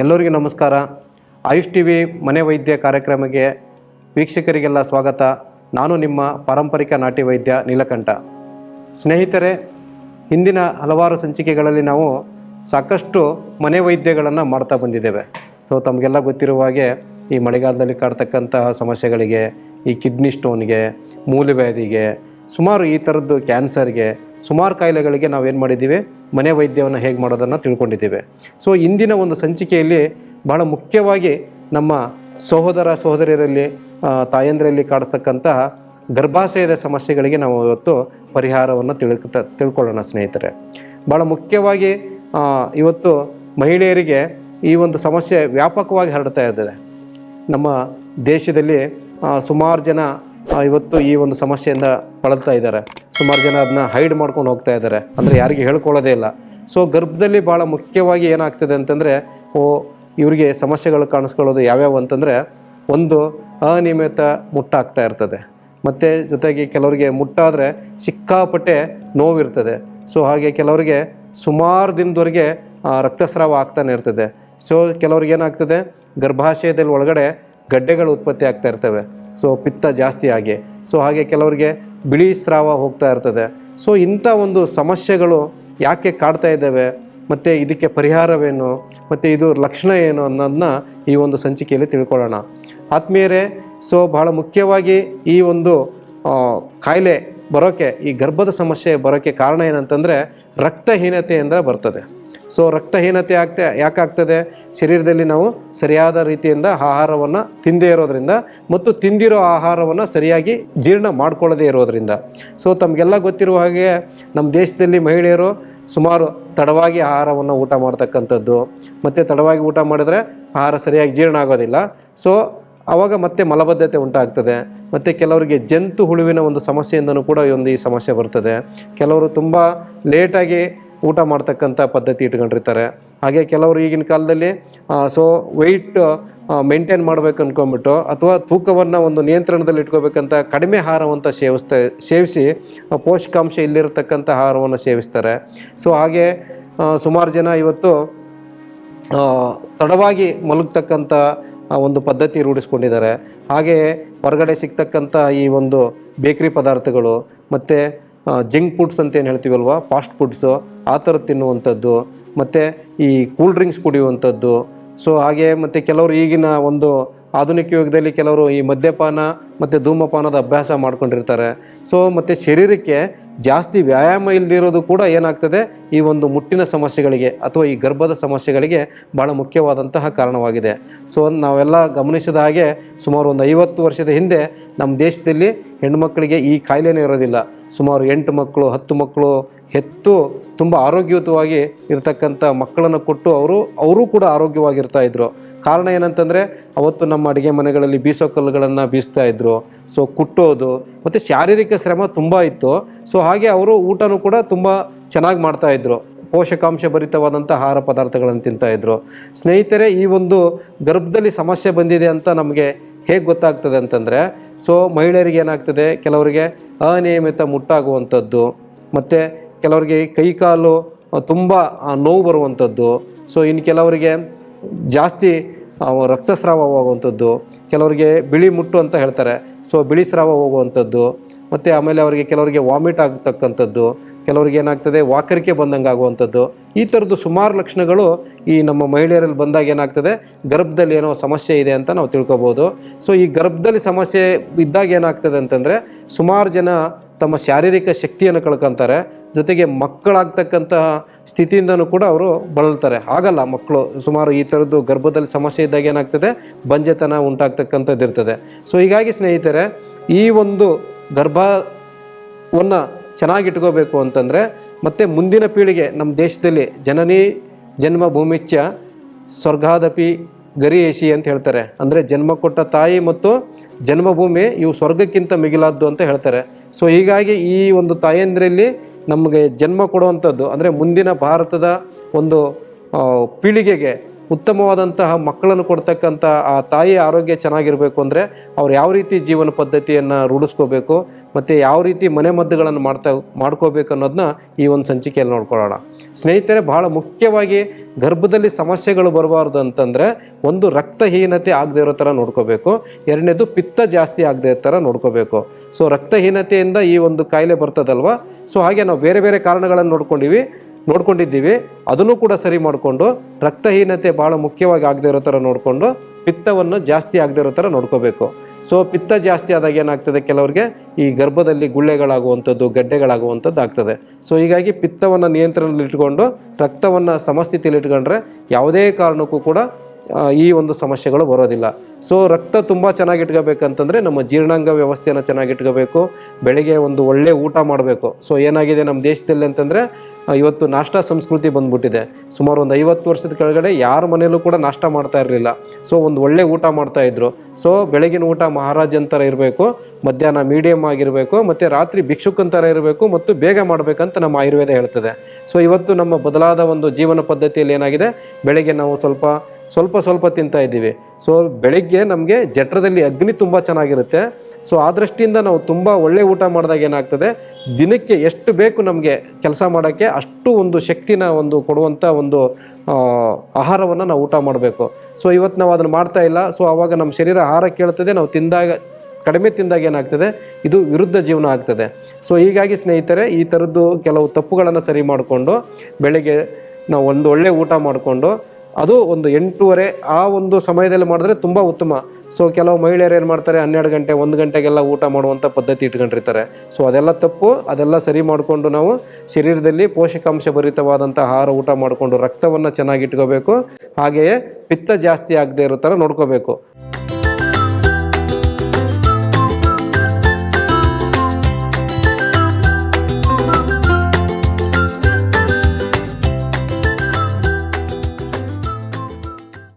ಎಲ್ಲರಿಗೂ ನಮಸ್ಕಾರ. AYUSH T V ಮನೆ ವೈದ್ಯ ಕಾರ್ಯಕ್ರಮಕ್ಕೆ ವೀಕ್ಷಕರಿಗೆಲ್ಲ ಸ್ವಾಗತ. ನಾನು ನಿಮ್ಮ ಪಾರಂಪರಿಕ ನಾಟಿ ವೈದ್ಯ ನೀಲಕಂಠ. ಸ್ನೇಹಿತರೆ ಹಿಂದಿನ ಹಲವಾರು ಸಂಚಿಕೆಗಳಲ್ಲಿ ನಾವು ಸಾಕಷ್ಟು ಮನೆ ವೈದ್ಯಗಳನ್ನು ಮಾಡ್ತಾ ಬಂದಿದ್ದೇವೆ. ಸೊ ತಮಗೆಲ್ಲ ಗೊತ್ತಿರುವ ಹಾಗೆ ಈ ಮಳೆಗಾಲದಲ್ಲಿ ಕಾಡ್ತಕ್ಕಂತಹ ಸಮಸ್ಯೆಗಳಿಗೆ, ಈ ಕಿಡ್ನಿ ಸ್ಟೋನ್ಗೆ ಮೂಲವ್ಯಾಧಿಗೆ ಸುಮಾರು ಈ ಥರದ್ದು ಕ್ಯಾನ್ಸರ್ಗೆ ಸುಮಾರು ಕಾಯಿಲೆಗಳಿಗೆ ನಾವೇನು ಮಾಡಿದ್ದೀವಿ? ಮನೆ ವೈದ್ಯವನ್ನು ಹೇಗೆ ಮಾಡೋದನ್ನು ತಿಳ್ಕೊಂಡಿದ್ದೀವಿ. ಸೊ ಇಂದಿನ ಒಂದು ಸಂಚಿಕೆಯಲ್ಲಿ ಬಹಳ ಮುಖ್ಯವಾಗಿ ನಮ್ಮ ಸಹೋದರ ಸಹೋದರಿಯರಲ್ಲಿ ತಾಯಂದಿರಲ್ಲಿ ಕಾಡ್ತಕ್ಕಂತಹ ಗರ್ಭಾಶಯದ ಸಮಸ್ಯೆಗಳಿಗೆ ನಾವು ಇವತ್ತು ಪರಿಹಾರವನ್ನು ತಿಳ್ಕ ತಿಳ್ಕೊಳ್ಳೋಣ ಸ್ನೇಹಿತರೆ. ಭಾಳ ಮುಖ್ಯವಾಗಿ ಇವತ್ತು ಮಹಿಳೆಯರಿಗೆ ಈ ಒಂದು ಸಮಸ್ಯೆ ವ್ಯಾಪಕವಾಗಿ ಹರಡ್ತಾ ಇರ್ತದೆ ನಮ್ಮ ದೇಶದಲ್ಲಿ ಸುಮಾರು ಜನ ಇವತ್ತು ಈ ಒಂದು ಸಮಸ್ಯೆಯಿಂದ ಬಳಲ್ತಾ ಇದ್ದಾರೆ. ಸುಮಾರು ಜನ ಅದನ್ನ ಹೈಡ್ ಮಾಡ್ಕೊಂಡು ಹೋಗ್ತಾ ಇದ್ದಾರೆ. ಅಂದರೆ ಯಾರಿಗೆ ಹೇಳ್ಕೊಳ್ಳೋದೇ ಇಲ್ಲ. ಸೊ ಗರ್ಭದಲ್ಲಿ ಭಾಳ ಮುಖ್ಯವಾಗಿ ಏನಾಗ್ತದೆ ಅಂತಂದರೆ, ಓ, ಇವರಿಗೆ ಸಮಸ್ಯೆಗಳು ಕಾಣಿಸ್ಕೊಳ್ಳೋದು ಯಾವ್ಯಾವು ಅಂತಂದರೆ, ಒಂದು ಅನಿಯಮಿತ ಮುಟ್ಟಾಗ್ತಾ ಇರ್ತದೆ. ಮತ್ತು ಜೊತೆಗೆ ಕೆಲವರಿಗೆ ಮುಟ್ಟಾದರೆ ಸಿಕ್ಕಾಪಟ್ಟೆ ನೋವಿರ್ತದೆ. ಸೊ ಹಾಗೆ ಕೆಲವರಿಗೆ ಸುಮಾರು ದಿನದವರೆಗೆ ರಕ್ತಸ್ರಾವ ಆಗ್ತಾನೆ ಇರ್ತದೆ. ಸೊ ಕೆಲವ್ರಿಗೆ ಏನಾಗ್ತದೆ, ಗರ್ಭಾಶಯದಲ್ಲಿ ಒಳಗಡೆ ಗಡ್ಡೆಗಳು ಉತ್ಪತ್ತಿ ಆಗ್ತಾ ಇರ್ತವೆ. ಸೊ ಪಿತ್ತ ಜಾಸ್ತಿ ಆಗಿ. ಸೊ ಹಾಗೆ ಕೆಲವರಿಗೆ ಬಿಳಿ ಸ್ರಾವ ಹೋಗ್ತಾ ಇರ್ತದೆ. ಸೊ ಇಂಥ ಒಂದು ಸಮಸ್ಯೆಗಳು ಯಾಕೆ ಕಾಡ್ತಾ ಇದ್ದಾವೆ? ಮತ್ತು ಇದಕ್ಕೆ ಪರಿಹಾರವೇನು? ಮತ್ತು ಇದು ಲಕ್ಷಣ ಏನು ಅನ್ನೋದನ್ನ ಈ ಒಂದು ಸಂಚಿಕೆಯಲ್ಲಿ ತಿಳ್ಕೊಳ್ಳೋಣ. ಆತ್ಮೀಯರೇ ಸೊ ಬಹಳ ಮುಖ್ಯವಾಗಿ ಈ ಒಂದು ಕಾಯಿಲೆ ಬರೋಕ್ಕೆ ಈ ಗರ್ಭದ ಸಮಸ್ಯೆ ಬರೋಕ್ಕೆ ಕಾರಣ ಏನಂತಂದರೆ ರಕ್ತಹೀನತೆಯಿಂದ ಬರ್ತದೆ. ಸೊ ರಕ್ತಹೀನತೆ ಆಗ್ತಾ ಯಾಕಾಗ್ತದೆ? ಶರೀರದಲ್ಲಿ ನಾವು ಸರಿಯಾದ ರೀತಿಯಿಂದ ಆಹಾರವನ್ನು ತಿಂದೇ ಇರೋದ್ರಿಂದ ಮತ್ತು ತಿಂದಿರೋ ಆಹಾರವನ್ನು ಸರಿಯಾಗಿ ಜೀರ್ಣ ಮಾಡ್ಕೊಳ್ಳದೇ ಇರೋದ್ರಿಂದ. ಸೊ ತಮಗೆಲ್ಲ ಗೊತ್ತಿರುವ ಹಾಗೆ ನಮ್ಮ ದೇಶದಲ್ಲಿ ಮಹಿಳೆಯರು ಸುಮಾರು ತಡವಾಗಿ ಆಹಾರವನ್ನು ಊಟ ಮಾಡ್ತಕ್ಕಂಥದ್ದು. ಮತ್ತು ತಡವಾಗಿ ಊಟ ಮಾಡಿದರೆ ಆಹಾರ ಸರಿಯಾಗಿ ಜೀರ್ಣ ಆಗೋದಿಲ್ಲ. ಸೊ ಆವಾಗ ಮತ್ತೆ ಮಲಬದ್ಧತೆ ಉಂಟಾಗ್ತದೆ. ಮತ್ತು ಕೆಲವರಿಗೆ ಜಂತು ಹುಳುವಿನ ಒಂದು ಸಮಸ್ಯೆಯಿಂದನೂ ಕೂಡ ಈ ಒಂದು ಈ ಸಮಸ್ಯೆ ಬರ್ತದೆ. ಕೆಲವರು ತುಂಬ ಲೇಟಾಗಿ ಊಟ ಮಾಡ್ತಕ್ಕಂಥ ಪದ್ಧತಿ ಇಟ್ಕೊಂಡಿರ್ತಾರೆ. ಹಾಗೆ ಕೆಲವರು ಈಗಿನ ಕಾಲದಲ್ಲಿ ಸೊ ವೆಯ್ಟ್ ಮೇಂಟೈನ್ ಮಾಡ್ಬೇಕು ಅಂದ್ಕೊಂಬಿಟ್ಟು ಅಥವಾ ತೂಕವನ್ನು ಒಂದು ನಿಯಂತ್ರಣದಲ್ಲಿ ಇಟ್ಕೋಬೇಕಂತ ಕಡಿಮೆ ಆಹಾರವಂತ ಸೇವಿಸ್ತಾ, ಸೇವಿಸಿ ಪೋಷಕಾಂಶ ಇಲ್ಲಿರತಕ್ಕಂಥ ಆಹಾರವನ್ನು ಸೇವಿಸ್ತಾರೆ. ಸೊ ಹಾಗೆ ಸುಮಾರು ಜನ ಇವತ್ತು ತಡವಾಗಿ ಮಲಗ್ತಕ್ಕಂಥ ಒಂದು ಪದ್ಧತಿ ರೂಢಿಸ್ಕೊಂಡಿದ್ದಾರೆ. ಹಾಗೆಯೇ ಹೊರಗಡೆ ಸಿಗ್ತಕ್ಕಂಥ ಈ ಒಂದು ಬೇಕ್ರಿ ಪದಾರ್ಥಗಳು ಮತ್ತು ಜಂಕ್ ಫುಡ್ಸ್ ಅಂತ ಏನು ಹೇಳ್ತೀವಲ್ವ? ಫಾಸ್ಟ್ ಫುಡ್ಸು ಆ ಥರ ತಿನ್ನುವಂಥದ್ದು, ಮತ್ತು ಈ ಕೂಲ್ ಡ್ರಿಂಕ್ಸ್ ಕುಡಿಯುವಂಥದ್ದು. ಸೊ ಹಾಗೆ ಮತ್ತು ಕೆಲವರು ಈಗಿನ ಒಂದು ಆಧುನಿಕ ಯುಗದಲ್ಲಿ ಕೆಲವರು ಈ ಮದ್ಯಪಾನ ಮತ್ತು ಧೂಮಪಾನದ ಅಭ್ಯಾಸ ಮಾಡ್ಕೊಂಡಿರ್ತಾರೆ. ಸೊ ಮತ್ತು ಶರೀರಕ್ಕೆ ಜಾಸ್ತಿ ವ್ಯಾಯಾಮ ಇಲ್ಲದಿರೋದು ಕೂಡ ಏನಾಗ್ತದೆ? ಈ ಒಂದು ಮುಟ್ಟಿನ ಸಮಸ್ಯೆಗಳಿಗೆ ಅಥವಾ ಈ ಗರ್ಭದ ಸಮಸ್ಯೆಗಳಿಗೆ ಭಾಳ ಮುಖ್ಯವಾದಂತಹ ಕಾರಣವಾಗಿದೆ. ಸೊ ನಾವೆಲ್ಲ ಗಮನಿಸಿದ ಹಾಗೆ ಸುಮಾರು ಒಂದು ಐವತ್ತು ವರ್ಷದ ಹಿಂದೆ ನಮ್ಮ ದೇಶದಲ್ಲಿ ಹೆಣ್ಣುಮಕ್ಕಳಿಗೆ ಈ ಕಾಯಿಲೆನೇ ಇರೋದಿಲ್ಲ. ಸುಮಾರು ಎಂಟು ಮಕ್ಕಳು, ಹತ್ತು ಮಕ್ಕಳು ಹೆತ್ತು ತುಂಬ ಆರೋಗ್ಯಯುತವಾಗಿ ಇರತಕ್ಕಂಥ ಮಕ್ಕಳನ್ನು ಕೊಟ್ಟು ಅವರು, ಅವರೂ ಕೂಡ ಆರೋಗ್ಯವಾಗಿರ್ತಾ ಇದ್ರು. ಕಾರಣ ಏನಂತಂದರೆ, ಅವತ್ತು ನಮ್ಮ ಅಡುಗೆ ಮನೆಗಳಲ್ಲಿ ಬೀಸೋ ಕಲ್ಲುಗಳನ್ನು ಬೀಸ್ತಾ ಇದ್ರು. ಸೊ ಕುಟ್ಟೋದು, ಮತ್ತು ಶಾರೀರಿಕ ಶ್ರಮ ತುಂಬ ಇತ್ತು. ಸೊ ಹಾಗೆ ಅವರು ಊಟನೂ ಕೂಡ ತುಂಬ ಚೆನ್ನಾಗಿ ಮಾಡ್ತಾಯಿದ್ರು ಪೋಷಕಾಂಶ ಭರಿತವಾದಂಥ ಆಹಾರ ಪದಾರ್ಥಗಳನ್ನು ತಿಂತಾಯಿದ್ರು ಸ್ನೇಹಿತರೆ, ಈ ಒಂದು ಗರ್ಭದಲ್ಲಿ ಸಮಸ್ಯೆ ಬಂದಿದೆ ಅಂತ ನಮಗೆ ಹೇಗೆ ಗೊತ್ತಾಗ್ತದೆ ಅಂತಂದರೆ ಸೊ ಮಹಿಳೆಯರಿಗೆ ಏನಾಗ್ತದೆ, ಕೆಲವರಿಗೆ ಅನಿಯಮಿತ ಮುಟ್ಟಾಗುವಂಥದ್ದು, ಮತ್ತು ಕೆಲವರಿಗೆ ಕೈಕಾಲು ತುಂಬ ನೋವು ಬರುವಂಥದ್ದು. ಸೊ ಇನ್ನು ಕೆಲವರಿಗೆ ಜಾಸ್ತಿ ರಕ್ತಸ್ರಾವ ಹೋಗುವಂಥದ್ದು. ಕೆಲವರಿಗೆ ಬಿಳಿ ಮುಟ್ಟು ಅಂತ ಹೇಳ್ತಾರೆ. ಸೊ ಬಿಳಿ ಸ್ರಾವ ಹೋಗುವಂಥದ್ದು. ಮತ್ತು ಆಮೇಲೆ ಅವರಿಗೆ ಕೆಲವರಿಗೆ ವಾಮಿಟ್ ಆಗ್ತಕ್ಕಂಥದ್ದು. ಕೆಲವರಿಗೆ ಏನಾಗ್ತದೆ, ವಾಕರಿಕೆ ಬಂದಂಗೆ ಆಗುವಂಥದ್ದು. ಈ ಥರದ್ದು ಸುಮಾರು ಲಕ್ಷಣಗಳು ಈ ನಮ್ಮ ಮಹಿಳೆಯರಲ್ಲಿ ಬಂದಾಗ ಏನಾಗ್ತದೆ, ಗರ್ಭದಲ್ಲಿ ಏನೋ ಸಮಸ್ಯೆ ಇದೆ ಅಂತ ನಾವು ತಿಳ್ಕೊಬೋದು. ಸೊ ಈ ಗರ್ಭದಲ್ಲಿ ಸಮಸ್ಯೆ ಇದ್ದಾಗ ಏನಾಗ್ತದೆ ಅಂತಂದರೆ, ಸುಮಾರು ಜನ ತಮ್ಮ ಶಾರೀರಿಕ ಶಕ್ತಿಯನ್ನು ಕಳ್ಕೊತಾರೆ, ಜೊತೆಗೆ ಮಕ್ಕಳಾಗ್ತಕ್ಕಂತಹ ಸ್ಥಿತಿಯಿಂದನೂ ಕೂಡ ಅವರು ಬಳಲ್ತಾರೆ. ಆಗಲ್ಲ ಮಕ್ಕಳು ಸುಮಾರು ಈ ಥರದ್ದು ಗರ್ಭದಲ್ಲಿ ಸಮಸ್ಯೆ ಇದ್ದಾಗ ಏನಾಗ್ತದೆ? ಬಂಜೆತನ ಉಂಟಾಗ್ತಕ್ಕಂಥದ್ದು ಇರ್ತದೆ. ಸೊ ಹೀಗಾಗಿ ಸ್ನೇಹಿತರೆ, ಈ ಒಂದು ಗರ್ಭವನ್ನು ಚೆನ್ನಾಗಿಟ್ಕೋಬೇಕು ಅಂತಂದರೆ, ಮತ್ತು ಮುಂದಿನ ಪೀಳಿಗೆ ನಮ್ಮ ದೇಶದಲ್ಲಿ ಜನನಿ ಜನ್ಮ ಭೂಮಿಚ್ಚ ಸ್ವರ್ಗಾದಪಿ ಗರಿಯೇಶಿ ಅಂತ ಹೇಳ್ತಾರೆ. ಅಂದರೆ ಜನ್ಮ ಕೊಟ್ಟ ತಾಯಿ ಮತ್ತು ಜನ್ಮಭೂಮಿ ಇವು ಸ್ವರ್ಗಕ್ಕಿಂತ ಮಿಗಿಲಾದ್ದು ಅಂತ ಹೇಳ್ತಾರೆ. ಸೊ ಹೀಗಾಗಿ ಈ ಒಂದು ತಾಯಂದ್ರಲ್ಲಿ ನಮಗೆ ಜನ್ಮ ಕೊಡುವಂಥದ್ದು. ಅಂದರೆ ಮುಂದಿನ ಭಾರತದ ಒಂದು ಪೀಳಿಗೆಗೆ ಉತ್ತಮವಾದಂತಹ ಮಕ್ಕಳನ್ನು ಕೊಡ್ತಕ್ಕಂಥ, ಆ ತಾಯಿ ಆರೋಗ್ಯ ಚೆನ್ನಾಗಿರಬೇಕು ಅಂದರೆ ಅವ್ರು ಯಾವ ರೀತಿ ಜೀವನ ಪದ್ಧತಿಯನ್ನು ರೂಢಿಸ್ಕೋಬೇಕು ಮತ್ತು ಯಾವ ರೀತಿ ಮನೆ ಮದ್ದುಗಳನ್ನು ಮಾಡ್ತಾ, ಮಾಡ್ಕೋಬೇಕು ಅನ್ನೋದನ್ನ ಈ ಒಂದು ಸಂಚಿಕೆಯಲ್ಲಿ ನೋಡ್ಕೊಳ್ಳೋಣ. ಸ್ನೇಹಿತರೆ, ಬಹಳ ಮುಖ್ಯವಾಗಿ ಗರ್ಭದಲ್ಲಿ ಸಮಸ್ಯೆಗಳು ಬರಬಾರ್ದು ಅಂತಂದರೆ ಒಂದು ರಕ್ತಹೀನತೆ ಆಗದೆ ಇರೋ ಥರ ನೋಡ್ಕೋಬೇಕು. ಎರಡನೇದು ಪಿತ್ತ ಜಾಸ್ತಿ ಆಗದೆ ಇರೋ ಥರ ನೋಡ್ಕೋಬೇಕು. ಸೊ ರಕ್ತಹೀನತೆಯಿಂದ ಈ ಒಂದು ಕಾಯಿಲೆ ಬರ್ತದಲ್ವ? ಸೊ ಹಾಗೆ ನಾವು ಬೇರೆ ಬೇರೆ ಕಾರಣಗಳನ್ನು ನೋಡ್ಕೊಂಡಿವಿ. ನೋಡ್ಕೊಂಡಿದ್ದೀವಿ. ಅದನ್ನು ಕೂಡ ಸರಿ ಮಾಡಿಕೊಂಡು ರಕ್ತಹೀನತೆ ಭಾಳ ಮುಖ್ಯವಾಗಿ ಆಗದೆ ಇರೋ ಥರ ನೋಡಿಕೊಂಡು ಪಿತ್ತವನ್ನು ಜಾಸ್ತಿ ಆಗದೆ ಇರೋ ಥರ ನೋಡ್ಕೋಬೇಕು. ಸೊ ಪಿತ್ತ ಜಾಸ್ತಿ ಆದಾಗ ಏನಾಗ್ತದೆ? ಕೆಲವರಿಗೆ ಈ ಗರ್ಭದಲ್ಲಿ ಗುಳ್ಳೆಗಳಾಗುವಂಥದ್ದು, ಗಡ್ಡೆಗಳಾಗುವಂಥದ್ದು ಆಗ್ತದೆ. ಸೊ ಹೀಗಾಗಿ ಪಿತ್ತವನ್ನು ನಿಯಂತ್ರಣದಲ್ಲಿಟ್ಕೊಂಡು ರಕ್ತವನ್ನು ಸಮಸ್ಥಿತಿಯಲ್ಲಿ ಇಟ್ಕೊಂಡ್ರೆ ಯಾವುದೇ ಕಾರಣಕ್ಕೂ ಕೂಡ ಈ ಒಂದು ಸಮಸ್ಯೆಗಳು ಬರೋದಿಲ್ಲ. ಸೊ ರಕ್ತ ತುಂಬ ಚೆನ್ನಾಗಿ ಇಟ್ಕೋಬೇಕಂತಂದರೆ ನಮ್ಮ ಜೀರ್ಣಾಂಗ ವ್ಯವಸ್ಥೆಯನ್ನು ಚೆನ್ನಾಗಿ ಇಟ್ಕೋಬೇಕು. ಬೆಳಗ್ಗೆ ಒಂದು ಒಳ್ಳೆ ಊಟ ಮಾಡಬೇಕು. ಸೊ ಏನಾಗಿದೆ ನಮ್ಮ ದೇಶದಲ್ಲಿ ಅಂತಂದರೆ ಇವತ್ತು ನಾಷ್ಟಾ ಸಂಸ್ಕೃತಿ ಬಂದ್ಬಿಟ್ಟಿದೆ. ಸುಮಾರು ಒಂದು ಐವತ್ತು ವರ್ಷದ ಕೆಳಗಡೆ ಯಾರ ಮನೆಯಲ್ಲೂ ಕೂಡ ನಾಷ್ಟ ಮಾಡ್ತಾ ಇರಲಿಲ್ಲ. ಸೊ ಒಂದು ಒಳ್ಳೆ ಊಟ ಮಾಡ್ತಾ ಇದ್ರು. ಸೊ ಬೆಳಗಿನ ಊಟ ಮಹಾರಾಜನ್ ಥರ ಇರಬೇಕು, ಮಧ್ಯಾಹ್ನ ಮೀಡಿಯಮ್ ಆಗಿರಬೇಕು, ಮತ್ತು ರಾತ್ರಿ ಭಿಕ್ಷುಕನ್ ಥರ ಇರಬೇಕು ಮತ್ತು ಬೇಗ ಮಾಡಬೇಕಂತ ನಮ್ಮ ಆಯುರ್ವೇದ ಹೇಳ್ತದೆ. ಸೊ ಇವತ್ತು ನಮ್ಮ ಬದಲಾದ ಒಂದು ಜೀವನ ಪದ್ಧತಿಯಲ್ಲಿ ಏನಾಗಿದೆ? ಬೆಳಗ್ಗೆ ನಾವು ಸ್ವಲ್ಪ ಸ್ವಲ್ಪ ಸ್ವಲ್ಪ ತಿಂತಾ ಇದ್ದೀವಿ. ಸೊ ಬೆಳಗ್ಗೆ ನಮಗೆ ಜಠರದಲ್ಲಿ ಅಗ್ನಿ ತುಂಬ ಚೆನ್ನಾಗಿರುತ್ತೆ. ಸೊ ಆ ದೃಷ್ಟಿಯಿಂದ ನಾವು ತುಂಬ ಒಳ್ಳೆ ಊಟ ಮಾಡಿದಾಗ ಏನಾಗ್ತದೆ? ದಿನಕ್ಕೆ ಎಷ್ಟು ಬೇಕು ನಮಗೆ ಕೆಲಸ ಮಾಡೋಕ್ಕೆ ಅಷ್ಟು ಒಂದು ಶಕ್ತಿನ ಒಂದು ಕೊಡುವಂಥ ಒಂದು ಆಹಾರವನ್ನು ನಾವು ಊಟ ಮಾಡಬೇಕು. ಸೊ ಇವತ್ತು ನಾವು ಅದನ್ನು ಮಾಡ್ತಾ ಇಲ್ಲ. ಸೊ ಆವಾಗ ನಮ್ಮ ಶರೀರ ಆಹಾರ ಕೇಳ್ತದೆ. ನಾವು ತಿಂದಾಗ, ಕಡಿಮೆ ತಿಂದಾಗ ಏನಾಗ್ತದೆ? ಇದು ವಿರುದ್ಧ ಜೀವನ ಆಗ್ತದೆ. ಸೊ ಹೀಗಾಗಿ ಸ್ನೇಹಿತರೆ, ಈ ಥರದ್ದು ಕೆಲವು ತಪ್ಪುಗಳನ್ನು ಸರಿ ಮಾಡಿಕೊಂಡು, ಬೆಳಗ್ಗೆ ನಾವು ಒಂದು ಒಳ್ಳೆ ಊಟ ಮಾಡಿಕೊಂಡು ಅದು ಒಂದು ಎಂಟೂವರೆ ಆ ಒಂದು ಸಮಯದಲ್ಲಿ ಮಾಡಿದ್ರೆ ತುಂಬ ಉತ್ತಮ. ಸೊ ಕೆಲವು ಮಹಿಳೆಯರು ಏನು ಮಾಡ್ತಾರೆ, ಹನ್ನೆರಡು ಗಂಟೆ, ಒಂದು ಗಂಟೆಗೆಲ್ಲ ಊಟ ಮಾಡುವಂಥ ಪದ್ಧತಿ ಇಟ್ಕೊಂಡಿರ್ತಾರೆ. ಸೊ ಅದೆಲ್ಲ ತಪ್ಪು, ಅದೆಲ್ಲ ಸರಿ ಮಾಡಿಕೊಂಡು ನಾವು ಶರೀರದಲ್ಲಿ ಪೋಷಕಾಂಶ ಭರಿತವಾದಂಥ ಆಹಾರ ಊಟ ಮಾಡಿಕೊಂಡು ರಕ್ತವನ್ನು ಚೆನ್ನಾಗಿ ಇಟ್ಕೋಬೇಕು. ಹಾಗೆಯೇ ಪಿತ್ತ ಜಾಸ್ತಿ ಆಗದೆ ಇರೋ ಥರ ನೋಡ್ಕೋಬೇಕು.